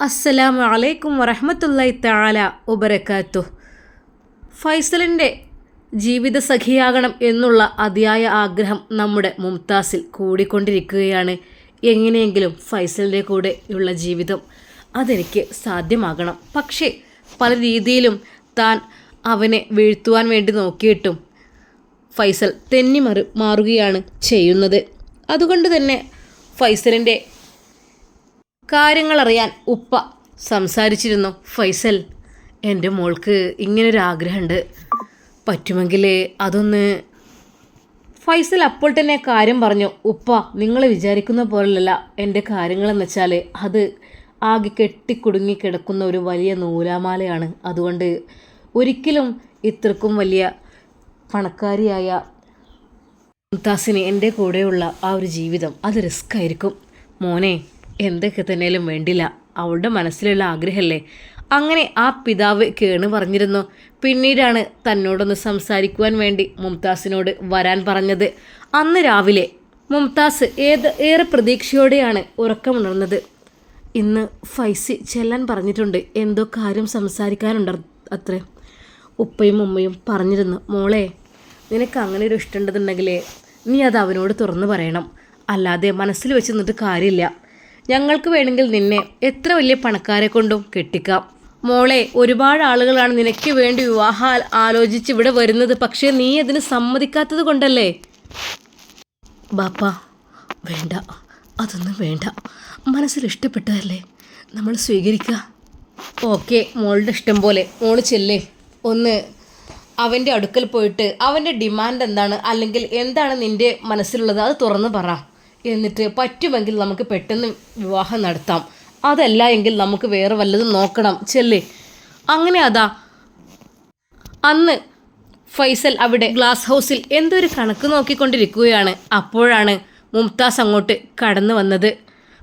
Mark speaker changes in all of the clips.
Speaker 1: അസ്സലാമു അലൈക്കും വറഹമത്തല്ലായി താല ഉബരക്കാത്തു ഫൈസലിന്റെ ജീവിത സഖിയാകണം എന്നുള്ള അതിയായ ആഗ്രഹം നമ്മുടെ മുംതാസിൽ കൂടിക്കൊണ്ടിരിക്കുകയാണ്. എങ്ങനെയെങ്കിലും ഫൈസലിന്റെ കൂടെയുള്ള ജീവിതം അതെനിക്ക് സാധ്യമാകണം. പക്ഷേ പല രീതിയിലും താൻ അവനെ വീഴ്ത്തുവാൻ വേണ്ടി നോക്കിയിട്ടും ഫൈസൽ തെന്നിമറി മാറുകയാണ് ചെയ്യുന്നത്. അതുകൊണ്ട് തന്നെ ഫൈസലിന്റെ കാര്യങ്ങളറിയാൻ ഉപ്പ സംസാരിച്ചിരുന്നു. ഫൈസൽ എന്റെ മോൾക്ക് ഇങ്ങനൊരു ആഗ്രഹമുണ്ട് പറ്റുമെങ്കിൽ അതൊന്ന് ഫൈസൽ അപ്പോൾ തന്നെ കാര്യം പറഞ്ഞു. ഉപ്പ നിങ്ങൾ വിചാരിക്കുന്ന പോലല്ല. എന്റെ കാര്യങ്ങളെന്ന് വെച്ചാൽ അത് ആകെ കെട്ടിക്കുടുങ്ങി കിടക്കുന്ന ഒരു വലിയ നൂലാമാലയാണ്. അതുകൊണ്ട് ഒരിക്കലും ഇത്രക്കും വലിയ പണക്കാരിയായ മുംതാസിന് എന്റെ കൂടെയുള്ള ആ ഒരു ജീവിതം അത് റിസ്ക് ആയിരിക്കും. മോനെ എന്തൊക്കെ തന്നെയാലും വേണ്ടില്ല. അവളുടെ മനസ്സിലുള്ള ആഗ്രഹമല്ലേ അങ്ങനെ ആ പിതാവ് കേണ് പറഞ്ഞിരുന്നു. പിന്നീടാണ് തന്നോടൊന്ന് സംസാരിക്കുവാൻ വേണ്ടി മുംതാസിനോട് വരാൻ പറഞ്ഞത്. അന്ന് രാവിലെ മുംതാസ് ഏത് ഏറെ പ്രതീക്ഷയോടെയാണ് ഉറക്കമുണർന്നത്. ഇന്ന് ഫൈസി ചെല്ലാൻ പറഞ്ഞിട്ടുണ്ട്. എന്തോ കാര്യം സംസാരിക്കാനുണ്ട് അത്രേ. ഉപ്പയും ഉമ്മയും പറഞ്ഞിരുന്നു മോളെ നിനക്ക് അങ്ങനെ ഒരു ഇഷ്ടമുണ്ടെന്നുണ്ടെങ്കിൽ നീ അത് അവനോട് തുറന്നു പറയണം. അല്ലാതെ മനസ്സിൽ വെച്ച് നിന്നിട്ട് കാര്യമില്ല. ഞങ്ങൾക്ക് വേണമെങ്കിൽ നിന്നെ എത്ര വലിയ പണക്കാരെ കൊണ്ടും കെട്ടിക്കാം. മോളെ ഒരുപാട് ആളുകളാണ് നിനക്ക് വേണ്ടി വിവാഹ ആലോചിച്ച് ഇവിടെ വരുന്നത്. പക്ഷേ നീ അതിന് സമ്മതിക്കാത്തത് കൊണ്ടല്ലേ? ബാപ്പ വേണ്ട. അതൊന്നും വേണ്ട. മനസ്സിൽ ഇഷ്ടപ്പെട്ടതല്ലേ? നമ്മൾ സ്വീകരിക്കുക. ഓക്കെ മോളുടെ ഇഷ്ടം പോലെ. മോൾ ചെല്ലേ. ഒന്ന് അവന്റെ അടുക്കൽ പോയിട്ട് അവന്റെ ഡിമാൻഡ് എന്താണ്? അല്ലെങ്കിൽ എന്താണ് നിന്റെ മനസ്സിലുള്ളത്? അത് തുറന്ന് പറ. എന്നിട്ട് പറ്റുമെങ്കിൽ നമുക്ക് പെട്ടെന്ന് വിവാഹം നടത്താം. അതല്ല എങ്കിൽ നമുക്ക് വേറെ വല്ലതും നോക്കണം ചെല്ലേ? അങ്ങനെ അതാ. അന്ന് ഫൈസൽ അവിടെ ഗ്ലാസ് ഹൗസിൽ എന്തൊരു കണക്ക് നോക്കിക്കൊണ്ടിരിക്കുകയാണ്. അപ്പോഴാണ് മുംതാസ് അങ്ങോട്ട് കടന്നു വന്നത്.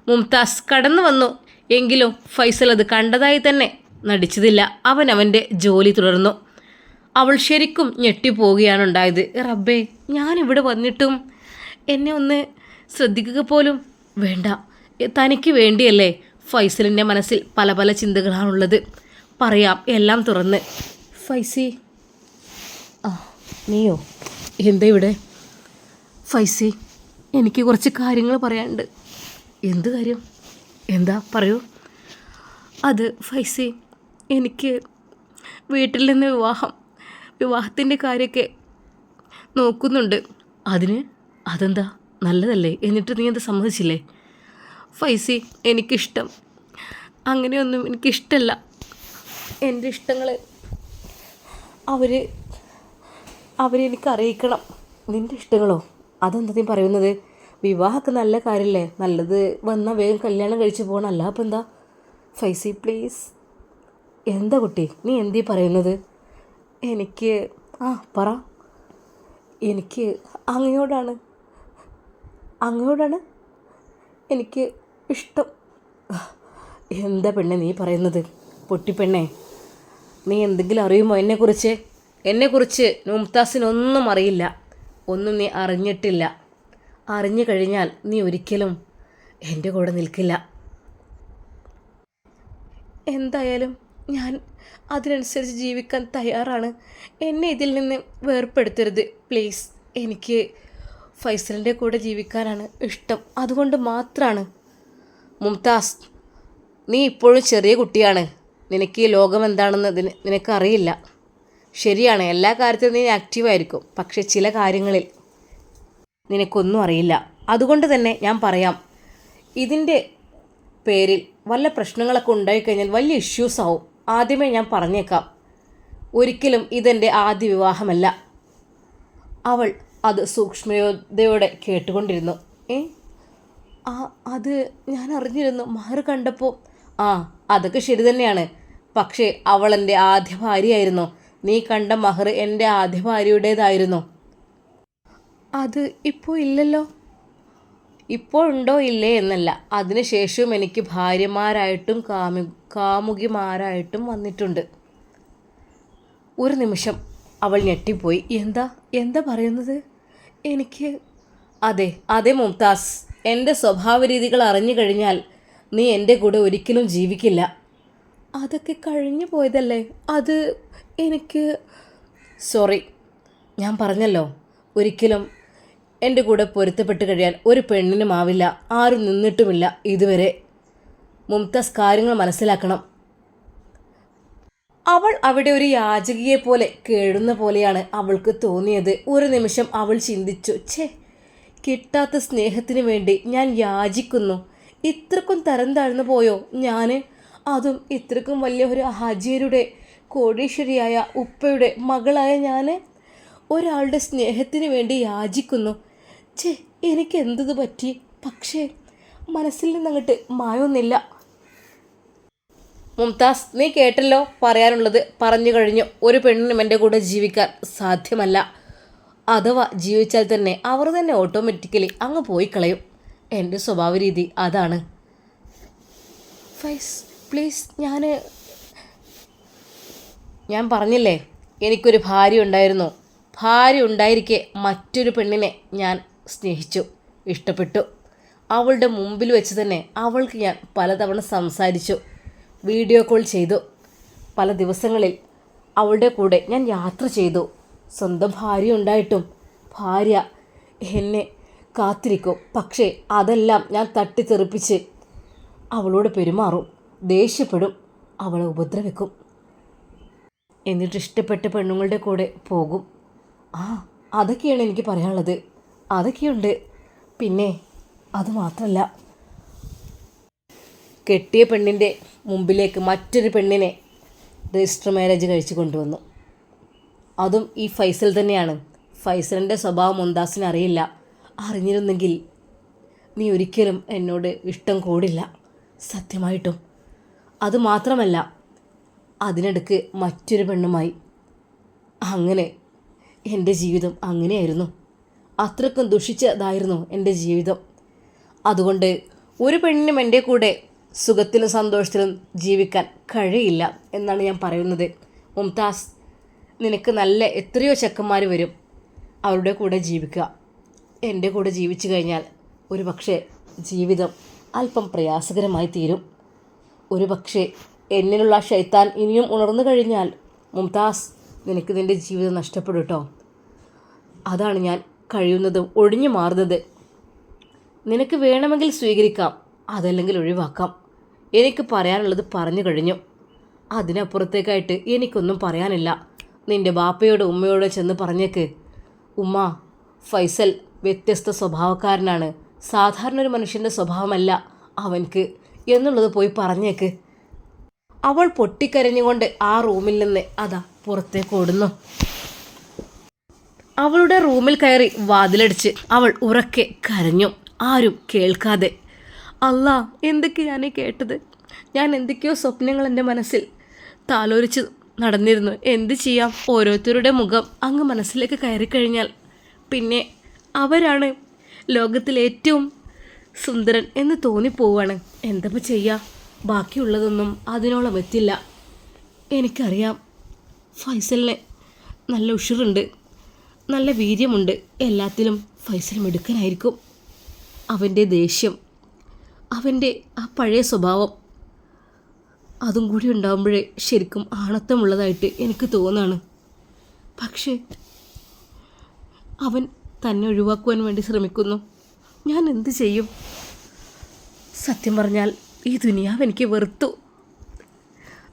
Speaker 1: മുംതാസ് കടന്നു വന്നു. എങ്കിലും ഫൈസൽ അത് കണ്ടതായി തന്നെ നടിച്ചതില്ല. അവൻ അവന്റെ ജോലി തുടർന്നു. അവൾ ശരിക്കും ഞെട്ടിപ്പോവുകയാണ് ഉണ്ടായത്. റബ്ബേ ഞാനിവിടെ വന്നിട്ടും എന്നെ ഒന്ന് ശ്രദ്ധിക്കുക പോലും വേണ്ട. തനിക്ക് വേണ്ടിയല്ലേ ഫൈസലിന്റെ മനസ്സിൽ പല പല ചിന്തകളാണുള്ളത്. പറയാം എല്ലാം തുറന്ന്. ഫൈസി ആ നീയോ? എന്താ ഇവിടെ? ഫൈസി എനിക്ക് കുറച്ച് കാര്യങ്ങൾ പറയാനുണ്ട്. എന്ത് കാര്യം? എന്താ? പറയൂ. അത് ഫൈസി എനിക്ക് വീട്ടിൽ നിന്ന് വിവാഹം വിവാഹത്തിന്റെ കാര്യമൊക്കെ നോക്കുന്നുണ്ട്. അതിന് അതെന്താ? നല്ലതല്ലേ? എന്നിട്ട് നീ എന്താ സമ്മതിച്ചില്ലേ? ഫൈസി എനിക്കിഷ്ടം. അങ്ങനെയൊന്നും എനിക്കിഷ്ടമല്ല എന്റെ ഇഷ്ടങ്ങൾ അവർ അവരെനിക്ക് അറിയിക്കണം. നിന്റെ ഇഷ്ടങ്ങളോ? അതെന്താ നീ പറയുന്നത്? വിവാഹമൊക്കെ നല്ല കാര്യമല്ലേ നല്ലത് വന്നാൽ വേഗം കല്യാണം കഴിച്ച് അല്ല അപ്പം എന്താ? ഫൈസി പ്ലീസ്. എന്താ കുട്ടി? നീ എന്തീ പറയുന്നത്? എനിക്ക് ആ പറ. എനിക്ക് അങ്ങയോടാണ്. അങ്ങയോടാണ് എനിക്ക് ഇഷ്ടം. എന്താ പെണ്ണെ നീ പറയുന്നത്? പൊട്ടിപ്പെണ്ണെ. നീ എന്തെങ്കിലും അറിയുമോ എന്നെക്കുറിച്ച്? എന്നെക്കുറിച്ച് മുംതാസിനൊന്നും അറിയില്ല. ഒന്നും നീ അറിഞ്ഞിട്ടില്ല. അറിഞ്ഞു കഴിഞ്ഞാൽ നീ ഒരിക്കലും എന്റെ കൂടെ നിൽക്കില്ല. എന്തായാലും ഞാൻ അതിനനുസരിച്ച് ജീവിക്കാൻ തയ്യാറാണ്. എന്നെ ഇതിൽ നിന്ന് വേർപ്പെടുത്തരുത് പ്ലീസ്. എനിക്ക് ഫൈസലിന്റെ കൂടെ ജീവിക്കാനാണ് ഇഷ്ടം. അതുകൊണ്ട് മാത്രമാണ് മുംതാസ് നീ ഇപ്പോഴും ചെറിയ കുട്ടിയാണ്. നിനക്ക് ഈ ലോകം എന്താണെന്ന് നിനക്കറിയില്ല. ശരിയാണ് എല്ലാ കാര്യത്തിലും നീ ആക്റ്റീവായിരിക്കും പക്ഷെ ചില കാര്യങ്ങളിൽ നിനക്കൊന്നും അറിയില്ല. അതുകൊണ്ട് തന്നെ ഞാൻ പറയാം ഇതിന്റെ പേരിൽ വല്ല പ്രശ്നങ്ങളൊക്കെ ഉണ്ടായിക്കഴിഞ്ഞാൽ വലിയ ഇഷ്യൂസ് ആവും. ആദ്യമേ ഞാൻ പറഞ്ഞേക്കാം ഒരിക്കലും ഇതെന്റെ ആദ്യ വിവാഹമല്ല. അവൾ അത് സൂക്ഷ്മയോധയോടെ കേട്ടുകൊണ്ടിരുന്നു. ഏ? ആ അത് ഞാൻ അറിഞ്ഞിരുന്നു. മാറി കണ്ടപ്പോൾ ആ അതൊക്കെ ശരി തന്നെയാണ്. പക്ഷേ അവൾ എന്റെ ആദ്യ ഭാര്യയായിരുന്നു. നീ കണ്ട മഹർ എന്റെ ആദ്യ ഭാര്യയുടേതായിരുന്നു. അത് ഇപ്പോൾ ഇല്ലല്ലോ? ഇപ്പോഴുണ്ടോ ഇല്ലേ എന്നല്ല. അതിനുശേഷവും എനിക്ക് ഭാര്യമാരായിട്ടും കാമു കാമുകിമാരായിട്ടും വന്നിട്ടുണ്ട്. ഒരു നിമിഷം. അവൾ ഞെട്ടിപ്പോയി. എന്താ? എന്താ പറയുന്നത്? എനിക്ക് അതെ അതെ മുംതാസ്. എന്റെ സ്വഭാവ രീതികൾ അറിഞ്ഞു കഴിഞ്ഞാൽ നീ എന്റെ കൂടെ ഒരിക്കലും ജീവിക്കില്ല. അതൊക്കെ കഴിഞ്ഞു പോയതല്ലേ? അത് എനിക്ക് സോറി ഞാൻ പറഞ്ഞല്ലോ. ഒരിക്കലും എന്റെ കൂടെ പൊരുത്തപ്പെട്ട് കഴിയാൻ ഒരു പെണ്ണിനും ആവില്ല. ആരും നിന്നിട്ടുമില്ല ഇതുവരെ. മുംതാസ് കാര്യങ്ങൾ മനസ്സിലാക്കണം. അവൾ അവിടെ ഒരു യാചകിയെ പോലെ കേഴുന്ന പോലെയാണ് അവൾക്ക് തോന്നിയത്. ഒരു നിമിഷം അവൾ ചിന്തിച്ചു ഛേ കിട്ടാത്ത സ്നേഹത്തിന് വേണ്ടി ഞാൻ യാചിക്കുന്നു. ഇത്രക്കും തരം താഴ്ന്നു പോയോ ഞാൻ അതും ഇത്രക്കും വലിയ ഒരു ഹാജിയരുടെ കോടീശ്വരിയായ ഉപ്പയുടെ മകളായ ഞാൻ ഒരാളുടെ സ്നേഹത്തിന് വേണ്ടി യാചിക്കുന്നു. ഛേ എനിക്കെന്തത് പറ്റി? പക്ഷേ മനസ്സിൽ നിന്നങ്ങോട്ട് മായൊന്നില്ല. മുംതാസ് നീ കേട്ടല്ലോ? പറയാനുള്ളത് പറഞ്ഞു കഴിഞ്ഞു. ഒരു പെണ്ണിനും എന്റെ കൂടെ ജീവിക്കാൻ സാധ്യമല്ല. അഥവാ ജീവിച്ചാൽ തന്നെ അവർ തന്നെ ഓട്ടോമാറ്റിക്കലി അങ്ങ് പോയി കളയും. എന്റെ സ്വഭാവ രീതി അതാണ്. ഫൈസ് പ്ലീസ് ഞാൻ ഞാൻ പറഞ്ഞില്ലേ? എനിക്കൊരു ഭാര്യ ഉണ്ടായിരുന്നു. ഭാര്യ ഉണ്ടായിരിക്കെ മറ്റൊരു പെണ്ണിനെ ഞാൻ സ്നേഹിച്ചു ഇഷ്ടപ്പെട്ടു. അവളുടെ മുമ്പിൽ വെച്ച് തന്നെ അവൾക്ക് ഞാൻ പലതവണ സംസാരിച്ചു. വീഡിയോ കോൾ ചെയ്തു. പല ദിവസങ്ങളിൽ അവളുടെ കൂടെ ഞാൻ യാത്ര ചെയ്തു. സ്വന്തം ഭാര്യ ഉണ്ടായിട്ടും ഭാര്യ എന്നെ കാത്തിരിക്കും. പക്ഷേ അതെല്ലാം ഞാൻ തട്ടിത്തെറിപ്പിച്ച് അവളോട് പെരുമാറും. ദേഷ്യപ്പെടും. അവളെ ഉപദ്രവിക്കും. എന്നിട്ട് ഇഷ്ടപ്പെട്ട പെണ്ണുങ്ങളുടെ കൂടെ പോകും. ആ അതൊക്കെയാണ് എനിക്ക് പറയാനുള്ളത്. അതൊക്കെയുണ്ട്. പിന്നെ അത് മാത്രമല്ല കെട്ടിയ പെണ്ണിന്റെ മുമ്പിലേക്ക് മറ്റൊരു പെണ്ണിനെ രജിസ്റ്റർ മാരേജ് കഴിച്ചു കൊണ്ടുവന്നു. അതും ഈ ഫൈസൽ തന്നെയാണ്. ഫൈസലിന്റെ സ്വഭാവം മുന്താസിന് അറിയില്ല. അറിഞ്ഞിരുന്നെങ്കിൽ നീ ഒരിക്കലും എന്നോട് ഇഷ്ടം കൂടില്ല. സത്യമായിട്ടും. അതുമാത്രമല്ല അതിനിടക്ക് മറ്റൊരു പെണ്ണുമായി അങ്ങനെ എന്റെ ജീവിതം അങ്ങനെയായിരുന്നു. അത്രക്കും ദുഷിച്ചതായിരുന്നു എന്റെ ജീവിതം. അതുകൊണ്ട് ഒരു പെണ്ണിനും എന്റെ കൂടെ സുഖത്തിലും സന്തോഷത്തിലും ജീവിക്കാൻ കഴിയില്ല എന്നാണ് ഞാൻ പറയുന്നത്. മുംതാസ് നിനക്ക് നല്ല എത്രയോ ചെക്കന്മാർ വരും അവരുടെ കൂടെ ജീവിക്കുക. എന്റെ കൂടെ ജീവിച്ചു കഴിഞ്ഞാൽ ഒരു പക്ഷേ ജീവിതം അല്പം പ്രയാസകരമായി തീരും. ഒരു പക്ഷേ എന്നിലുള്ള ഷൈത്താൻ ഇനിയും ഉണർന്നു കഴിഞ്ഞാൽ മുംതാസ് നിനക്ക് നിന്റെ ജീവിതം നഷ്ടപ്പെടും കേട്ടോ അതാണ് ഞാൻ കഴിയുന്നതും ഒഴിഞ്ഞു മാറുന്നത്. നിനക്ക് വേണമെങ്കിൽ സ്വീകരിക്കാം അതല്ലെങ്കിൽ ഒഴിവാക്കാം. എനിക്ക് പറയാനുള്ളത് പറഞ്ഞു കഴിഞ്ഞു. അതിനപ്പുറത്തേക്കായിട്ട് എനിക്കൊന്നും പറയാനില്ല. നിന്റെ ബാപ്പയോട് ഉമ്മയോട് ചെന്ന് പറഞ്ഞേക്ക്. ഉമ്മ ഫൈസൽ വ്യത്യസ്ത സ്വഭാവക്കാരനാണ്. സാധാരണ ഒരു മനുഷ്യന്റെ സ്വഭാവമല്ല അവൻക്ക് എന്നുള്ളത് പോയി പറഞ്ഞേക്ക്. അവൾ പൊട്ടിക്കരഞ്ഞുകൊണ്ട് ആ റൂമിൽ നിന്ന് അതാ പുറത്തേക്ക് ഓടുന്നു. അവളുടെ റൂമിൽ കയറി വാതിലടിച്ച് അവൾ ഉറക്കെ കരഞ്ഞു. ആരും കേൾക്കാതെ അല്ലാ എന്തൊക്കെയാണ് കേട്ടത്? ഞാൻ എന്തൊക്കെയോ സ്വപ്നങ്ങൾ എന്റെ മനസ്സിൽ താലോലിച്ച് നടന്നിരുന്നു. എന്ത് ചെയ്യാം? ഓരോരുത്തരുടെ മുഖം അങ്ങ് മനസ്സിലേക്ക് കയറിക്കഴിഞ്ഞാൽ പിന്നെ അവരാണ് ലോകത്തിൽ ഏറ്റവും സുന്ദരൻ എന്ന് തോന്നിപ്പോവാണ്. എന്തപ്പോൾ ചെയ്യുക ബാക്കിയുള്ളതൊന്നും അതിനോളം എത്തില്ല. എനിക്കറിയാം ഫൈസലിന് നല്ല ഉഷറുണ്ട് നല്ല വീര്യമുണ്ട്. എല്ലാത്തിലും ഫൈസൽ മിടുക്കനായിരിക്കും. അവന്റെ ദേഷ്യം അവന്റെ ആ പഴയ സ്വഭാവം. അതും കൂടി ഉണ്ടാകുമ്പോഴേ ശരിക്കും ആണത്തമുള്ളതായിട്ട് എനിക്ക് തോന്നാണ്. പക്ഷേ അവൻ തന്നെ ഒഴിവാക്കുവാൻ വേണ്ടി ശ്രമിക്കുന്നു. ഞാൻ എന്ത് ചെയ്യും? സത്യം പറഞ്ഞാൽ ഈ ദുനിയാവ് എനിക്ക് വെറുത്തു.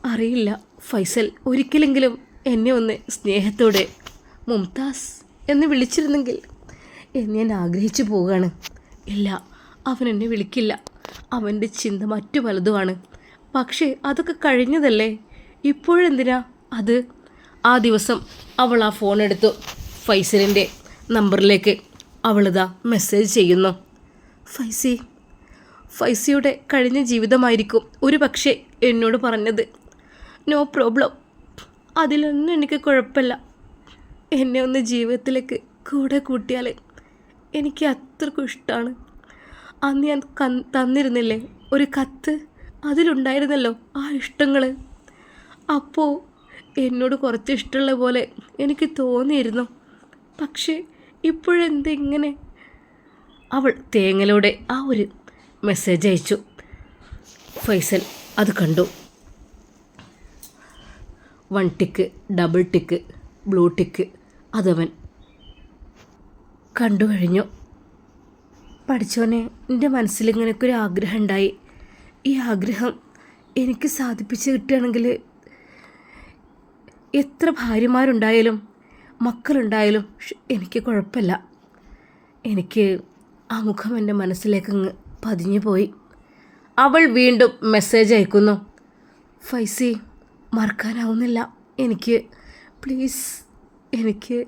Speaker 1: അറിയില്ല ഫൈസൽ ഒരിക്കലെങ്കിലും എന്നെ ഒന്ന് സ്നേഹത്തോടെ മുംതാസ് എന്ന് വിളിച്ചിരുന്നെങ്കിൽ എന്ന് ഞാൻ ആഗ്രഹിച്ചു പോവുകയാണ്. ഇല്ല അവൻ എന്നെ വിളിക്കില്ല. അവന്റെ ചിന്ത മറ്റു പലതുമാണ്. പക്ഷേ അതൊക്കെ കഴിഞ്ഞതല്ലേ? ഇപ്പോഴെന്തിനാ? അത് ആ ദിവസം അവൾ ആ ഫോൺ എടുത്തു. ഫൈസലിന്റെ നമ്പറിലേക്ക് അവളിതാ മെസ്സേജ് ചെയ്യുന്നു. ഫൈസി ഫൈസിയുടെ കഴിഞ്ഞ ജീവിതമായിരിക്കും ഒരു പക്ഷേ എന്നോട് പറഞ്ഞത്. നോ പ്രോബ്ലം അതിലൊന്നും എനിക്ക് കുഴപ്പമില്ല. എന്നെ ഒന്ന് ജീവിതത്തിലേക്ക് കൂടെ കൂട്ടിയാൽ എനിക്ക് അത്രക്കും ഇഷ്ടമാണ് അന്ന് ഞാൻ തന്നിരുന്നില്ലേ? ഒരു കത്ത് അതിലുണ്ടായിരുന്നല്ലോ ആ ഇഷ്ടങ്ങൾ അപ്പോൾ എന്നോട് കുറച്ച് ഇഷ്ടമുള്ള പോലെ എനിക്ക് തോന്നിയിരുന്നു. പക്ഷേ ഇപ്പോഴെന്തിങ്ങനെ? അവൾ തേങ്ങലൂടെ ആ ഒരു മെസ്സേജ് അയച്ചു. ഫൈസൽ അത് കണ്ടു. One tick double tick blue tick അതവൻ കണ്ടു കഴിഞ്ഞു പഠിച്ചോനെ എന്റെ മനസ്സിൽ ഇങ്ങനെയൊക്കെ ഒരു ആഗ്രഹം ഉണ്ടായി ഈ ആഗ്രഹം എനിക്ക് സാധിപ്പിച്ച് കിട്ടുകയാണെങ്കിൽ എത്ര ഭാര്യമാരുണ്ടായാലും മക്കളുണ്ടായാലും എനിക്ക് കുഴപ്പമില്ല. എനിക്ക് ആ മുഖം എന്റെ മനസ്സിലേക്ക് അങ്ങ് പതിഞ്ഞു പോയി. അവൾ വീണ്ടും മെസ്സേജ് അയക്കുന്നു. ഫൈസി മറക്കാനാവുന്നില്ല. എനിക്ക് പ്ലീസ് എനിക്ക്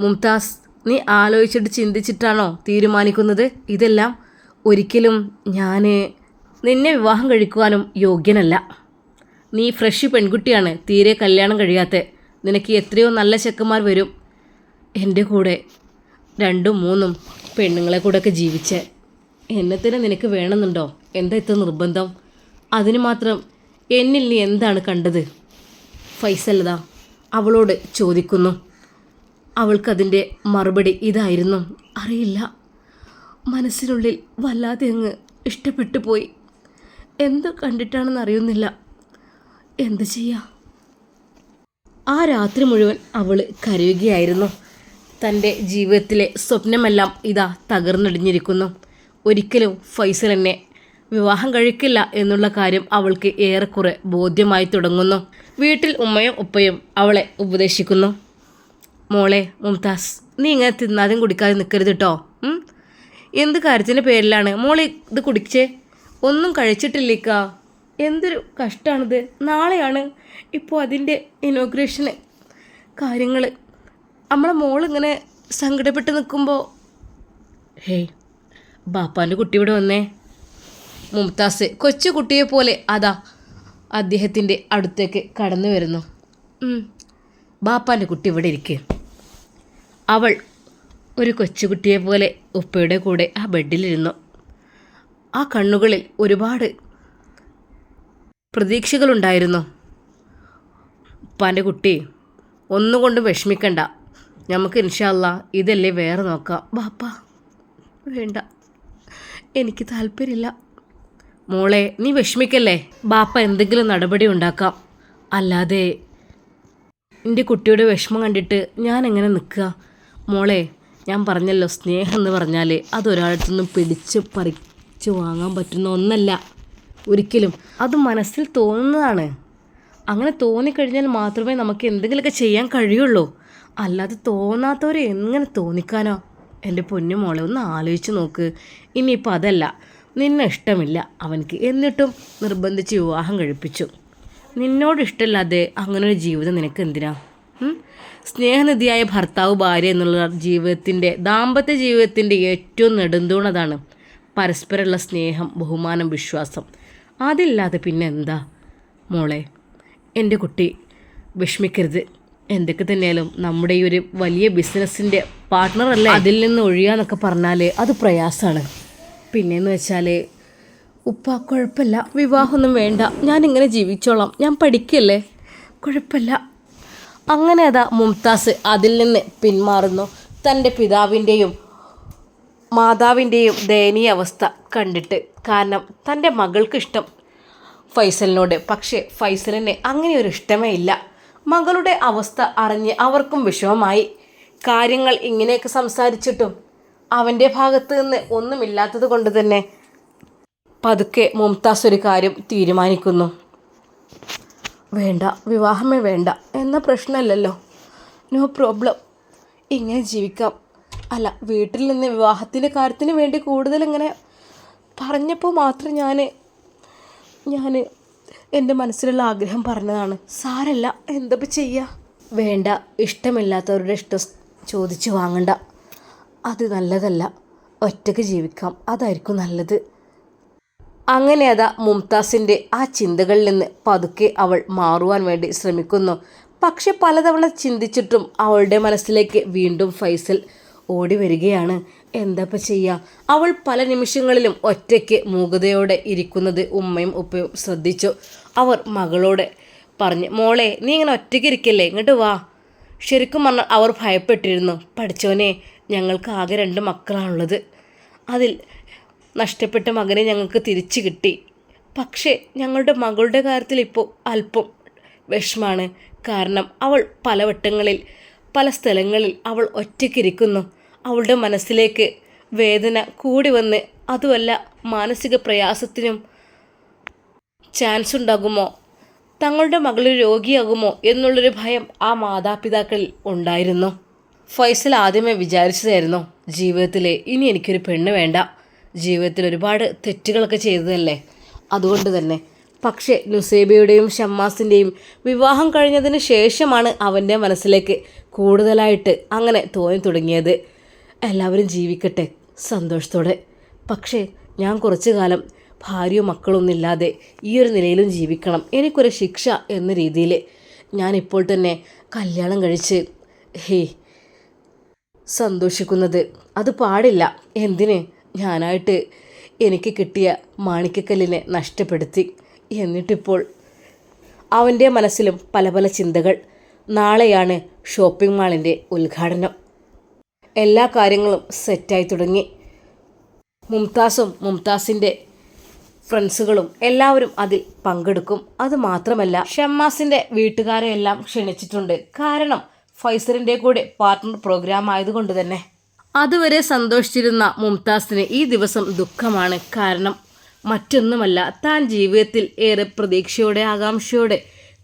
Speaker 1: മുംതാസ് നീ ആലോചിച്ചിട്ട് ചിന്തിച്ചിട്ടാണോ തീരുമാനിക്കുന്നത്? ഇതെല്ലാം ഒരിക്കലും ഞാൻ നിന്നെ വിവാഹം കഴിക്കുവാനും യോഗ്യനല്ല. നീ ഫ്രഷ് പെൺകുട്ടിയാണ് തീരെ കല്യാണം കഴിയാത്ത. നിനക്ക് എത്രയോ നല്ല ചെക്കന്മാർ വരും എന്റെ കൂടെ. രണ്ടും മൂന്നും പെണ്ണുങ്ങളെ കൂടെയൊക്കെ ജീവിച്ച്. എന്നെ തന്നെ നിനക്ക് വേണമെന്നുണ്ടോ? എന്താ ഇത്ര നിർബന്ധം? അതിന് മാത്രം എന്നിൽ നീ എന്താണ് കണ്ടത്? ഫൈസലതാ അവളോട് ചോദിക്കുന്നു. അവൾക്കതിന്റെ മറുപടി ഇതായിരുന്നു. അറിയില്ല. മനസ്സിനുള്ളിൽ വല്ലാതെ അങ്ങ് ഇഷ്ടപ്പെട്ടു പോയി. എന്ത് കണ്ടിട്ടാണെന്ന് അറിയുന്നില്ല. എന്ത് ചെയ്യാം? ആ രാത്രി മുഴുവൻ അവൾ കരയുകയായിരുന്നു. തന്റെ ജീവിതത്തിലെ സ്വപ്നമെല്ലാം ഇതാ തകർന്നടിഞ്ഞിരിക്കുന്നു. ഒരിക്കലും ഫൈസൽ എന്നെ വിവാഹം കഴിക്കില്ല എന്നുള്ള കാര്യം അവൾക്ക് ഏറെക്കുറെ ബോധ്യമായി തുടങ്ങുന്നു. വീട്ടിൽ ഉമ്മയും ഉപ്പയും അവളെ ഉപദേശിക്കുന്നു. മോളെ മുംതാസ് നീ ഇങ്ങനെ തിന്നാതെയും കുടിക്കാതെ നിൽക്കരുത് കേട്ടോ എന്ത് കാര്യത്തിന്റെ പേരിലാണ്? മോളെ ഇത് കുടിച്ചേ. ഒന്നും കഴിച്ചിട്ടില്ലേക്ക. എന്തൊരു കഷ്ടമാണിത് നാളെയാണ് ഇപ്പോൾ അതിന്റെ ഇനോഗ്രേഷന് കാര്യങ്ങൾ നമ്മളെ മോളിങ്ങനെ സങ്കടപ്പെട്ട് നിൽക്കുമ്പോൾ ഹേയ് ബാപ്പാന്റെ കുട്ടി ഇവിടെ വന്നേ. മുംതാസ് കൊച്ചു കുട്ടിയെ പോലെ അതാ അദ്ദേഹത്തിന്റെ അടുത്തേക്ക് കടന്നു വരുന്നു. ബാപ്പാന്റെ കുട്ടി ഇവിടെ ഇരിക്കുക അവൾ ഒരു കൊച്ചുകുട്ടിയെ പോലെ ഉപ്പയുടെ കൂടെ ആ ബെഡിലിരുന്നു. ആ കണ്ണുകളിൽ ഒരുപാട് പ്രതീക്ഷകളുണ്ടായിരുന്നു. ഉപ്പാന്റെ കുട്ടി ഒന്നുകൊണ്ടും വിഷമിക്കണ്ട. നമുക്ക് ഇൻഷാല്ല ഇതല്ലേ വേറെ നോക്കാം. ബാപ്പ വേണ്ട. എനിക്ക് താല്പര്യമില്ല. മോളെ നീ വിഷമിക്കല്ലേ? ബാപ്പ എന്തെങ്കിലും നടപടി ഉണ്ടാക്കാം. അല്ലാതെ എന്റെ കുട്ടിയുടെ വിഷമം കണ്ടിട്ട് ഞാൻ എങ്ങനെ നിൽക്കുക? മോളെ ഞാൻ പറഞ്ഞല്ലോ സ്നേഹം എന്ന് പറഞ്ഞാൽ അതൊരാളുടെ നിന്നും പിടിച്ച് പറിച്ച് വാങ്ങാൻ പറ്റുന്ന ഒന്നല്ല. ഒരിക്കലും. അത് മനസ്സിൽ തോന്നുന്നതാണ്. അങ്ങനെ തോന്നിക്കഴിഞ്ഞാൽ മാത്രമേ നമുക്ക് എന്തെങ്കിലുമൊക്കെ ചെയ്യാൻ കഴിയുള്ളൂ. അല്ലാതെ തോന്നാത്തവരെ എങ്ങനെ തോന്നിക്കാനോ? എന്റെ പൊന്നു മോളെ ഒന്ന് ആലോചിച്ച് നോക്ക്. ഇനിയിപ്പോൾ അതല്ല. നിന്നെ ഇഷ്ടമില്ല. അവനക്ക് എന്നിട്ടും നിർബന്ധിച്ച് വിവാഹം കഴിപ്പിച്ചു. നിന്നോട് ഇഷ്ടമില്ലാതെ അങ്ങനെ ഒരു ജീവിതം നിനക്ക് എന്തിനാണ്? സ്നേഹനിധിയായ ഭർത്താവ് ഭാര്യ എന്നുള്ള ജീവിതത്തിന്റെ ദാമ്പത്യ ജീവിതത്തിന്റെ ഏറ്റവും നെടുന്തൂണതാണ് പരസ്പരമുള്ള സ്നേഹം ബഹുമാനം വിശ്വാസം. അതില്ലാതെ പിന്നെ എന്താ മോളെ? എന്റെ കുട്ടി വിഷമിക്കരുത്. എന്തൊക്കെ തന്നെയാലും നമ്മുടെ ഈ ഒരു വലിയ ബിസിനസ്സിന്റെ പാർട്ട്ണറല്ലേ അതിൽ നിന്ന് ഒഴിയാന്നൊക്കെ പറഞ്ഞാൽ അത് പ്രയാസമാണ്. പിന്നെയെന്ന് വെച്ചാൽ ഉപ്പ കുഴപ്പമില്ല. വിവാഹമൊന്നും വേണ്ട. ഞാനിങ്ങനെ ജീവിച്ചോളാം. ഞാൻ പഠിക്കല്ലേ? കുഴപ്പമില്ല. അങ്ങനെ അതാ മുംതാസ് അതിൽ നിന്ന് പിന്മാറുന്നു. തന്റെ പിതാവിന്റെയും മാതാവിന്റെയും ദയനീയ അവസ്ഥ കണ്ടിട്ട്. കാരണം തന്റെ മകൾക്ക് ഇഷ്ടം ഫൈസലിനോട്. പക്ഷേ ഫൈസലിന് അങ്ങനെ ഒരു ഇഷ്ടമേ ഇല്ല. മകളുടെ അവസ്ഥ അറിഞ്ഞ് അവർക്കും വിഷമമായി. കാര്യങ്ങൾ ഇങ്ങനെയൊക്കെ സംസാരിച്ചിട്ടും അവന്റെ ഭാഗത്ത് നിന്ന് ഒന്നുമില്ലാത്തത് കൊണ്ട് തന്നെ പതുക്കെ മുംതാസ് ഒരു കാര്യം തീരുമാനിക്കുന്നു. വേണ്ട വിവാഹമേ വേണ്ട എന്ന പ്രശ്നമല്ലല്ലോ. No problem. ഇങ്ങനെ ജീവിക്കാം. അല്ല വീട്ടിൽ നിന്ന് വിവാഹത്തിന്റെ കാര്യത്തിന് വേണ്ടി കൂടുതൽ ഇങ്ങനെ പറഞ്ഞപ്പോൾ മാത്രം ഞാൻ ഞാൻ എന്റെ മനസ്സിലുള്ള ആഗ്രഹം പറഞ്ഞതാണ്. സാരല്ല എന്തപ്പോൾ ചെയ്യുക വേണ്ട ഇഷ്ടമില്ലാത്തവരുടെ ഇഷ്ടം ചോദിച്ച് വാങ്ങണ്ട. അത് നല്ലതല്ല. ഒറ്റയ്ക്ക് ജീവിക്കാം. അതായിരിക്കും നല്ലത്. അങ്ങനെ അതാ മുംതാസിന്റെ ആ ചിന്തകളിൽ നിന്ന് പതുക്കെ അവൾ മാറുവാൻ വേണ്ടി ശ്രമിക്കുന്നു. പക്ഷെ പലതവണ ചിന്തിച്ചിട്ടും അവളുടെ മനസ്സിലേക്ക് വീണ്ടും ഫൈസൽ ഓടി വരികയാണ്. എന്താപ്പ ചെയ്യുക അവൾ പല നിമിഷങ്ങളിലും ഒറ്റയ്ക്ക് മൂകതയോടെ ഇരിക്കുന്നത് ഉമ്മയും ഉപ്പയും ശ്രദ്ധിച്ചു. അവർ മകളോട് പറഞ്ഞു മോളെ നീ ഇങ്ങനെ ഒറ്റയ്ക്ക് ഇരിക്കല്ലേ? ഇങ്ങോട്ട് വാ. ശരിക്കും പറഞ്ഞാൽ അവർ ഭയപ്പെട്ടിരുന്നു. പഠിച്ചോനെ ഞങ്ങൾക്ക് ആകെ രണ്ട് മക്കളാണുള്ളത്. അതിൽ നഷ്ടപ്പെട്ട മകനെ ഞങ്ങൾക്ക് തിരിച്ചു കിട്ടി. പക്ഷേ ഞങ്ങളുടെ മകളുടെ കാര്യത്തിൽ ഇപ്പോൾ അല്പം വിഷമാണ്. കാരണം അവൾ പലവട്ടങ്ങളിൽ പല സ്ഥലങ്ങളിൽ അവൾ ഒറ്റയ്ക്കിരിക്കുന്നു. അവളുടെ മനസ്സിലേക്ക് വേദന കൂടി വന്ന് അതുമല്ല മാനസിക പ്രയാസത്തിനും ചാൻസ് ഉണ്ടാകുമോ തങ്ങളുടെ മകൾ രോഗിയാകുമോ എന്നുള്ളൊരു ഭയം ആ മാതാപിതാക്കളിൽ ഉണ്ടായിരുന്നു. ഫൈസൽ ആദ്യമേ വിചാരിച്ചതായിരുന്നു ജീവിതത്തിലെ ഇനി എനിക്കൊരു പെണ്ണ് വേണ്ട. ജീവിതത്തിൽ ഒരുപാട് തെറ്റുകളൊക്കെ ചെയ്തതല്ലേ? അതുകൊണ്ട് തന്നെ. പക്ഷേ നുസേബയുടെയും ഷമ്മാസിന്റെയും വിവാഹം കഴിഞ്ഞതിന് ശേഷമാണ് അവന്റെ മനസ്സിലേക്ക് കൂടുതലായിട്ട് അങ്ങനെ തോന്നി തുടങ്ങിയത്. എല്ലാവരും ജീവിക്കട്ടെ സന്തോഷത്തോടെ. പക്ഷേ ഞാൻ കുറച്ചു കാലം ഭാര്യയോ മക്കളൊന്നുമില്ലാതെ ഈ ഒരു നിലയിലും ജീവിക്കണം. എനിക്കൊരു ശിക്ഷ എന്ന രീതിയിൽ ഞാനിപ്പോൾ തന്നെ കല്യാണം കഴിച്ച് ഹേ സന്തോഷിക്കുന്നത്. അത് പാടില്ല. എന്തിന്? ഞാനായിട്ട് എനിക്ക് കിട്ടിയ മാണിക്കക്കല്ലിനെ നഷ്ടപ്പെടുത്തി. എന്നിട്ടിപ്പോൾ അവന്റെ മനസ്സിലും പല പല ചിന്തകൾ നാളെയാണ് ഷോപ്പിംഗ് മാളിന്റെ ഉദ്ഘാടനം. എല്ലാ കാര്യങ്ങളും സെറ്റായി തുടങ്ങി. മുംതാസും മുംതാസിന്റെ ഫ്രണ്ട്സുകളും എല്ലാവരും അതിൽ പങ്കെടുക്കും. അത് മാത്രമല്ല ഷമ്മാസിന്റെ വീട്ടുകാരെ എല്ലാം ക്ഷണിച്ചിട്ടുണ്ട്. കാരണം ഫൈസറിന്റെ കൂടെ പാർട്ട്ണർ പ്രോഗ്രാം ആയതുകൊണ്ട് തന്നെ. അതുവരെ സന്തോഷിച്ചിരുന്ന മുംതാസിന് ഈ ദിവസം ദുഃഖമാണ്. കാരണം മറ്റൊന്നുമല്ല താൻ ജീവിതത്തിൽ ഏറെ പ്രതീക്ഷയോടെ ആകാംക്ഷയോടെ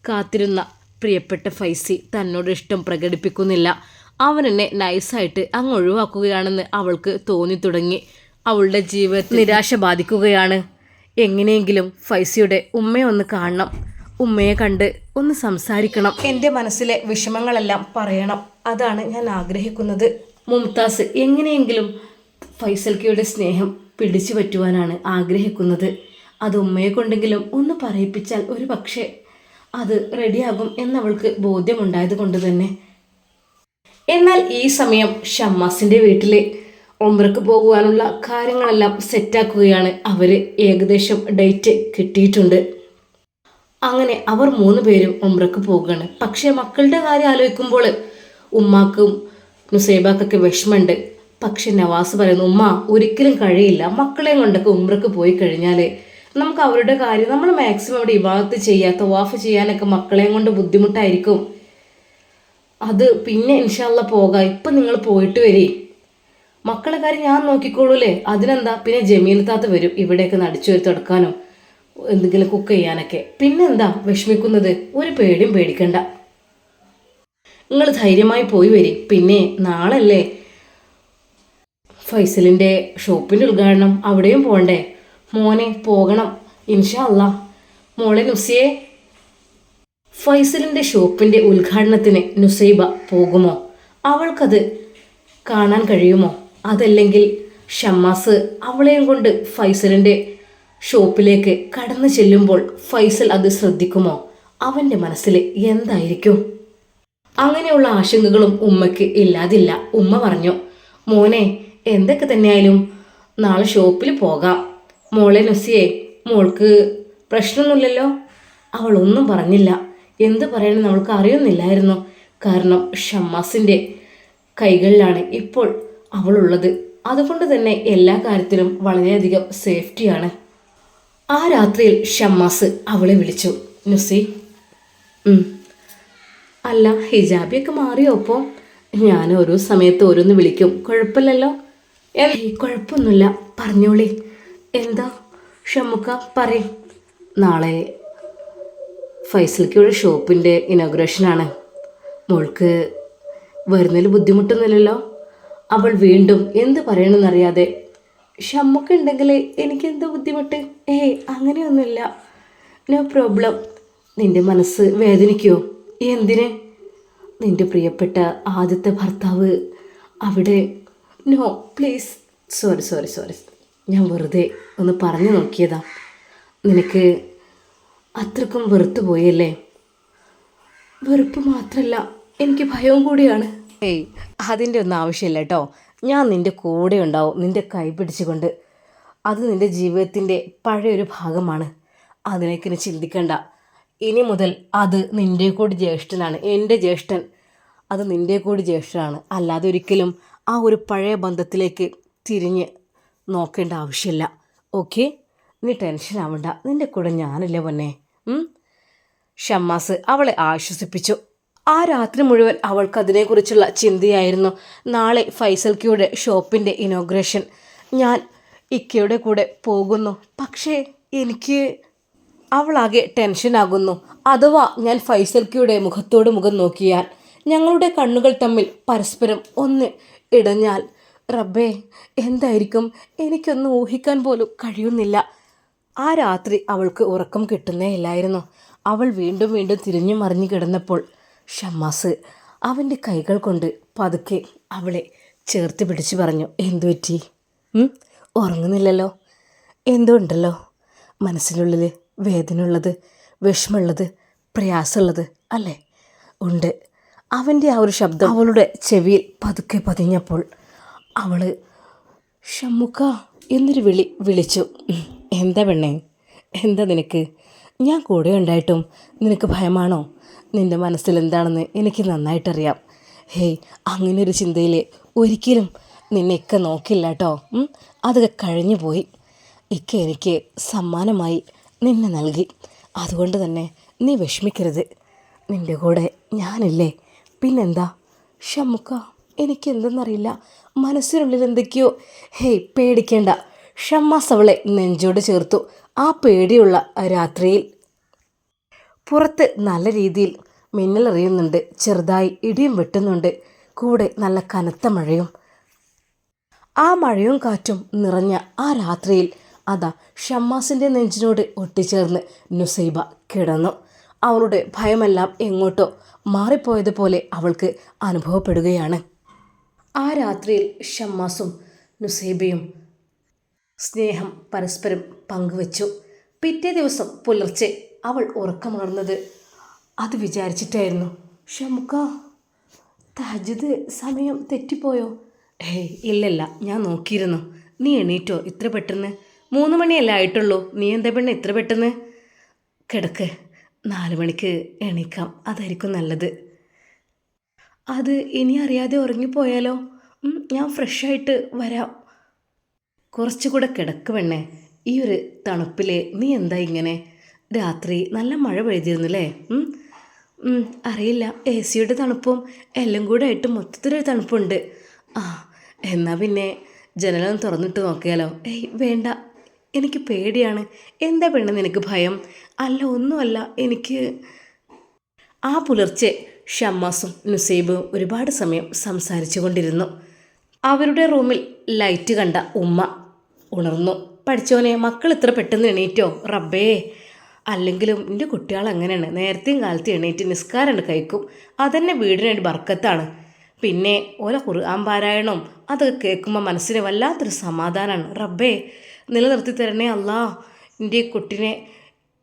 Speaker 1: കാത്തിരുന്ന പ്രിയപ്പെട്ട ഫൈസി തന്നോട് ഇഷ്ടം പ്രകടിപ്പിക്കുന്നില്ല. അവൻ എന്നെ നൈസായിട്ട് അങ്ങ് ഒഴിവാക്കുകയാണെന്ന് അവൾക്ക് തോന്നി തുടങ്ങി അവളുടെ ജീവിതത്തിൽ നിരാശ ബാധിക്കുകയാണ്. എങ്ങനെയെങ്കിലും ഫൈസിയുടെ ഉമ്മയെ ഒന്ന് കാണണം. ഉമ്മയെ കണ്ട് ഒന്ന് സംസാരിക്കണം. എന്റെ മനസ്സിലെ വിഷമങ്ങളെല്ലാം പറയണം. അതാണ് ഞാൻ ആഗ്രഹിക്കുന്നത്. മുംതാസ് എങ്ങനെയെങ്കിലും ഫൈസൽക്കയുടെ സ്നേഹം പിടിച്ചു പറ്റുവാനാണ് ആഗ്രഹിക്കുന്നത്. അത് ഉമ്മയെ കൊണ്ടെങ്കിലും ഒന്ന് പറയിപ്പിച്ചാൽ ഒരു പക്ഷേ അത് റെഡിയാകും എന്നവൾക്ക് ബോധ്യമുണ്ടായത് കൊണ്ട് തന്നെ. എന്നാൽ ഈ സമയം ഷമ്മാസിന്റെ വീട്ടിലെ ഒമ്രക്ക് പോകുവാനുള്ള കാര്യങ്ങളെല്ലാം സെറ്റാക്കുകയാണ് അവർ ഏകദേശം ഡേറ്റ് കിട്ടിയിട്ടുണ്ട്. അങ്ങനെ അവർ മൂന്ന് പേരും ഒമ്രക്ക് പോവുകയാണ്. പക്ഷേ മക്കളുടെ കാര്യം ആലോചിക്കുമ്പോൾ ഉമ്മാക്കും നുസൈബാക്കൊക്കെ വിഷമമുണ്ട്. പക്ഷെ നവാസ് പറയുന്നു ഉമ്മ ഒരിക്കലും കഴിയില്ല. മക്കളെയും കൊണ്ടൊക്കെ ഉമ്രക്ക് പോയി കഴിഞ്ഞാൽ നമുക്ക് അവരുടെ കാര്യം നമ്മൾ മാക്സിമം അവിടെ ഇബാദത്ത് ചെയ്യുക തവാഫ് ചെയ്യാനൊക്കെ മക്കളെയും കൊണ്ട് ബുദ്ധിമുട്ടായിരിക്കും. അത് പിന്നെ ഇൻഷാല്ല പോകാം. ഇപ്പം നിങ്ങൾ പോയിട്ട് വരി. മക്കളെ കാര്യം ഞാൻ നോക്കിക്കോളൂലേ. അതിനെന്താ? പിന്നെ ജമീൽ താത്ത വരും. ഇവിടെയൊക്കെ നടിച്ചു വരി തുടക്കാനോ എന്തെങ്കിലും കുക്ക് ചെയ്യാനൊക്കെ. പിന്നെന്താ വിഷമിക്കുന്നത്? ഒരു പേടിയും പേടിക്കണ്ട. നിങ്ങൾ ധൈര്യമായി പോയി വരി. പിന്നെ നാളല്ലേ? ഫൈസലിന്റെ ഷോപ്പിന്റെ ഉദ്ഘാടനം അവിടെയും പോകണ്ടേ മോനെ പോകണം. ഇൻഷാ അല്ല. മോളെ നുസിയെ. ഫൈസലിന്റെ ഷോപ്പിന്റെ ഉദ്ഘാടനത്തിന് നുസൈബ പോകുമോ? അവൾക്കത് കാണാൻ കഴിയുമോ? അതല്ലെങ്കിൽ ഷമ്മാസ് അവളെയും കൊണ്ട് ഫൈസലിന്റെ ഷോപ്പിലേക്ക് കടന്നു ചെല്ലുമ്പോൾ ഫൈസൽ അത് ശ്രദ്ധിക്കുമോ? അവന്റെ മനസ്സിൽ എന്തായിരിക്കും? അങ്ങനെയുള്ള ആശങ്കകളും ഉമ്മയ്ക്ക് ഇല്ലാതില്ല. ഉമ്മ പറഞ്ഞു മോനെ എന്തൊക്കെ തന്നെയായാലും നാളെ ഷോപ്പിൽ പോകാം. മോളെ നൊസിയെ മോൾക്ക് പ്രശ്നമൊന്നുമില്ലല്ലോ? അവൾ ഒന്നും പറഞ്ഞില്ല. എന്ത് പറയണമെന്ന് അവൾക്ക് അറിയുന്നില്ലായിരുന്നു. കാരണം ഷമ്മാസിന്റെ കൈകളിലാണ് ഇപ്പോൾ അവളുള്ളത്. അതുകൊണ്ട് തന്നെ എല്ലാ കാര്യത്തിലും വളരെയധികം സേഫ്റ്റിയാണ്. ആ രാത്രിയിൽ ഷമ്മാസ് അവളെ വിളിച്ചു. നുസി. അല്ല ഹിജാബിയൊക്കെ മാറിയോ അപ്പോൾ ഞാൻ ഓരോ സമയത്ത് ഓരോന്ന് വിളിക്കും. കുഴപ്പമില്ലല്ലോ? കുഴപ്പമൊന്നുമില്ല. പറഞ്ഞോളി. എന്താ? ഷമുക്ക പറയും. നാളെ ഫൈസൽക്കയുടെ ഷോപ്പിന്റെ ഇനോഗ്രേഷനാണ്. മോൾക്ക് വരുന്നതിൽ ബുദ്ധിമുട്ടൊന്നുമില്ലല്ലോ? അവൾ വീണ്ടും എന്ത് പറയണമെന്നറിയാതെ ഷമ്മുക്ക ഉണ്ടെങ്കിൽ എനിക്ക് എന്ത് ബുദ്ധിമുട്ട്? ഏയ് അങ്ങനെയൊന്നുമില്ല. No problem. നിന്റെ മനസ്സ് വേദനിക്കുമോ എന്തിന്? നിന്റെ പ്രിയപ്പെട്ട ആദ്യത്തെ ഭർത്താവ് അവിടെ. No please. Sorry sorry sorry. ഞാൻ വെറുതെ ഒന്ന് പറഞ്ഞു നോക്കിയതാ. നിനക്ക് അത്രക്കും വെറുത്തു പോയല്ലേ? വെറുപ്പ് മാത്രമല്ല എനിക്ക് ഭയവും കൂടിയാണ്. ഏയ് അതിന്റെ ഒന്നും ആവശ്യമില്ല കേട്ടോ. ഞാൻ നിന്റെ കൂടെ ഉണ്ടാവും നിന്റെ കൈ പിടിച്ചുകൊണ്ട്. അത് നിന്റെ ജീവിതത്തിന്റെ പഴയൊരു ഭാഗമാണ്. അതിനേക്ക് ചിന്തിക്കണ്ട. ഇനി മുതൽ അത് നിന്റെ കൂടി ജ്യേഷ്ഠനാണ്. എന്റെ ജ്യേഷ്ഠൻ അത് നിന്റെ കൂടി ജ്യേഷ്ഠനാണ്. അല്ലാതെ ഒരിക്കലും ആ ഒരു പഴയ ബന്ധത്തിലേക്ക് തിരിഞ്ഞ് നോക്കേണ്ട ആവശ്യമില്ല. ഓക്കെ? നീ ടെൻഷൻ ആവണ്ട. നിന്റെ കൂടെ ഞാനില്ല പൊന്നെ? ഷമ്മാസ് അവളെ ആശ്വസിപ്പിച്ചു. ആ രാത്രി മുഴുവൻ അവൾക്ക് അതിനെക്കുറിച്ചുള്ള ചിന്തയായിരുന്നു നാളെ ഫൈസൽ ക്യൂടെ ഷോപ്പിന്റെ ഇനോഗ്രേഷൻ. ഞാൻ ഇക്കയുടെ കൂടെ പോകുന്നു. പക്ഷേ എനിക്ക് അവളാകെ ടെൻഷനാകുന്നു അഥവാ ഞാൻ ഫൈസൽക്കിയുടെ കയുടെ മുഖത്തോട് മുഖം നോക്കിയാൽ ഞങ്ങളുടെ കണ്ണുകൾ തമ്മിൽ പരസ്പരം ഒന്ന് ഇടഞ്ഞാൽ റബ്ബേ എന്തായിരിക്കും? എനിക്കൊന്ന് ഊഹിക്കാൻ പോലും കഴിയുന്നില്ല. ആ രാത്രി അവൾക്ക് ഉറക്കം കിട്ടുന്നേ ഇല്ലായിരുന്നു. അവൾ വീണ്ടും വീണ്ടും തിരിഞ്ഞു മറിഞ്ഞു കിടന്നപ്പോൾ ഷമ്മാസ് അവന്റെ കൈകൾ കൊണ്ട് പതുക്കെ അവളെ ചേർത്ത് പിടിച്ചു പറഞ്ഞു എന്തു പറ്റി? ഉറങ്ങുന്നില്ലല്ലോ? എന്തോ ഉണ്ടല്ലോ? മനസ്സിനുള്ളിൽ വേദനയുള്ളത് വിഷമമുള്ളത് പ്രയാസമുള്ളത് അല്ലേ? ഉണ്ട്. അവന്റെ ആ ഒരു ശബ്ദം അവളുടെ ചെവിയിൽ പതുക്കെ പതിഞ്ഞപ്പോൾ അവൾ ഷമ്മുക്ക എന്നൊരു വിളി വിളിച്ചു. എന്താ പെണ്ണേ? എന്താ നിനക്ക്? ഞാൻ കൂടെ ഉണ്ടായിട്ടും നിനക്ക് ഭയമാണോ? നിന്റെ മനസ്സിൽ എന്താണെന്ന് എനിക്ക് നന്നായിട്ടറിയാം. ഹേയ് അങ്ങനെ ഒരു ചിന്തയിൽ ഒരിക്കലും നിന്നെയൊക്കെ നോക്കില്ല കേട്ടോ അതൊക്കെ കഴിഞ്ഞു പോയി ഇക്ക എനിക്ക് സമ്മാനമായി നിന്നെ നൽകി. അതുകൊണ്ട് തന്നെ നീ വിഷമിക്കരുത്. നിന്റെ കൂടെ ഞാനല്ലേ? പിന്നെന്താ? ഷമ്മുക്ക എനിക്കെന്തെന്നറിയില്ല. മനസ്സിനുള്ളിൽ എന്തൊക്കെയോ ഹേയ് പേടിക്കേണ്ട. ഷമ്മാസ് അവളെ നെഞ്ചോട് ചേർത്തു. ആ പേടിയുള്ള രാത്രിയിൽ പുറത്ത് നല്ല രീതിയിൽ മിന്നലെറിയുന്നുണ്ട്. ചെറുതായി ഇടിയും വെട്ടുന്നുണ്ട്. കൂടെ നല്ല കനത്ത മഴയും. ആ മഴയും കാറ്റും നിറഞ്ഞ ആ രാത്രിയിൽ അതാ ഷമ്മാസിന്റെ നെഞ്ചിനോട് ഒട്ടിച്ചേർന്ന് നുസൈബ കിടന്നു. അവളുടെ ഭയമെല്ലാം എങ്ങോട്ടോ മാറിപ്പോയതുപോലെ അവൾക്ക് അനുഭവപ്പെടുകയാണ്. ആ രാത്രിയിൽ ഷമ്മാസും നുസൈബയും സ്നേഹം പരസ്പരം പങ്കുവച്ചു. പിറ്റേ ദിവസം പുലർച്ചെ അവൾ ഉറക്കമാർന്നത് അത് വിചാരിച്ചിട്ടായിരുന്നു. ഷമുക്ക തഹജിദ് സമയം തെറ്റിപ്പോയോ? ഏയ് ഇല്ലല്ല ഞാൻ നോക്കിയിരുന്നു. നീ എണീറ്റോ? ഇത്ര പെട്ടെന്ന്? മൂന്ന് മണിയല്ലേ ആയിട്ടുള്ളൂ. നീ എന്താ പെണ്ണ് ഇത്ര പെട്ടെന്ന്? കിടക്ക്. നാല് മണിക്ക് എണീക്കാം. അതായിരിക്കും നല്ലത്. അത് ഇനി അറിയാതെ ഉറങ്ങിപ്പോയാലോ? ഞാൻ ഫ്രഷായിട്ട് വരാം. കുറച്ചുകൂടെ കിടക്ക് പെണ്ണേ. ഈ ഒരു തണുപ്പിൽ നീ എന്താ ഇങ്ങനെ? രാത്രി നല്ല മഴ പെയ്തിരുന്നില്ലേ അറിയില്ല. എ സിയുടെ തണുപ്പും എല്ലാം കൂടെ ആയിട്ട് മൊത്തത്തിലൊരു തണുപ്പുണ്ട്. ആ എന്നാൽ പിന്നെ ജനലൊന്ന് തുറന്നിട്ട് നോക്കിയാലോ? ഏയ് വേണ്ട. എനിക്ക് പേടിയാണ്. എന്താ പെണ്ണ് നിനക്ക് ഭയം? അല്ല ഒന്നുമല്ല എനിക്ക് ആ പുലർച്ചെ ഷമ്മാസും നുസൈബും ഒരുപാട് സമയം സംസാരിച്ചു കൊണ്ടിരുന്നു. അവരുടെ റൂമിൽ ലൈറ്റ് കണ്ട ഉമ്മ ഉണർന്നു. പഠിച്ചോനെ മക്കൾ ഇത്ര പെട്ടെന്ന് എണീറ്റോ? റബ്ബേ അല്ലെങ്കിലും എന്റെ കുട്ടികൾ അങ്ങനെയാണ്. നേരത്തെയും കാലത്ത് എണീറ്റ് നിസ്കാരം കഴിക്കും. അതന്നെ വീടിനൊരു ബർക്കത്താണ്. പിന്നെ ഓരോ ഖുർആൻ പാരായണം അതൊക്കെ കേൾക്കുമ്പോൾ മനസ്സിന് വല്ലാത്തൊരു സമാധാനമാണ് റബ്ബേ നിലനിർത്തി തരണേ അല്ലാ. എന്റെ കുട്ടിനെ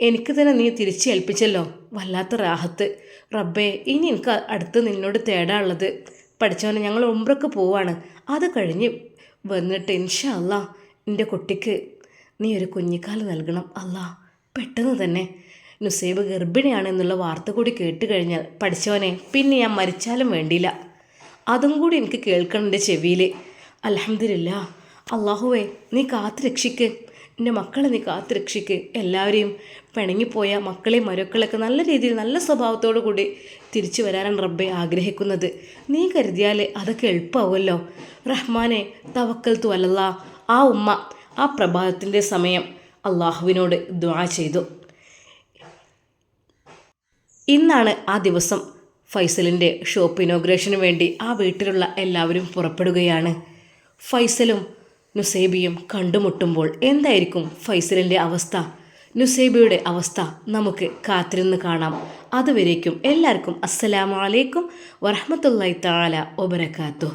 Speaker 1: എനിക്ക് തന്നെ നീ തിരിച്ച് ഏൽപ്പിച്ചല്ലോ. വല്ലാത്ത റാഹത്ത്. റബ്ബേ ഇനി എനിക്ക് അടുത്ത് നിന്നോട് തേടാനുള്ളത് പഠിച്ചവനെ ഞങ്ങൾ ഉംറക്ക് പോവാണ്. അത് കഴിഞ്ഞ് വന്നിട്ട് ഇൻഷാ അല്ലാ എന്റെ കുട്ടിക്ക് നീ ഒരു കുഞ്ഞിക്കാൽ നൽകണം അല്ലാ. പെട്ടെന്ന് തന്നെ. നുസൈബ് ഗർഭിണിയാണ് എന്നുള്ള വാർത്ത കൂടി കേട്ട് കഴിഞ്ഞാൽ പഠിച്ചവനെ പിന്നെ ഞാൻ മരിച്ചാലും വേണ്ടിയില്ല. അതും കൂടി എനിക്ക് കേൾക്കണം എന്റെ ചെവിയിൽ. അലഹമില്ല അള്ളാഹുവേ നീ കാത്തു രക്ഷിക്ക്. എന്റെ മക്കളെ നീ കാത്തു രക്ഷിക്ക്. എല്ലാവരെയും പിണങ്ങിപ്പോയ മക്കളെയും മരുക്കളൊക്കെ നല്ല രീതിയിൽ നല്ല സ്വഭാവത്തോടു കൂടി തിരിച്ചു വരാനാണ് റബ്ബെ ആഗ്രഹിക്കുന്നത്. നീ കരുതിയാൽ അതൊക്കെ എളുപ്പമാവുമല്ലോ. റഹ്മാനെ തവക്കൽ തു ആ ഉമ്മ ആ പ്രഭാതത്തിന്റെ സമയം അള്ളാഹുവിനോട് ദ്വാ ചെയ്തു. ഇന്നാണ് ആ ദിവസം ഫൈസലിന്റെ ഷോപ്പ് ഇനോഗ്രേഷന് വേണ്ടി ആ വീട്ടിലുള്ള എല്ലാവരും പുറപ്പെടുകയാണ്. ഫൈസലും നുസൈബിയും കണ്ടുമുട്ടുമ്പോൾ എന്തായിരിക്കും ഫൈസലിന്റെ അവസ്ഥ? നുസേബിയുടെ അവസ്ഥ നമുക്ക് കാത്തിരുന്ന് കാണാം. അതുവരേക്കും എല്ലാവർക്കും അസ്സലാമലൈക്കും വറഹമത്തല്ലായി താല ഒബരക്കാത്തു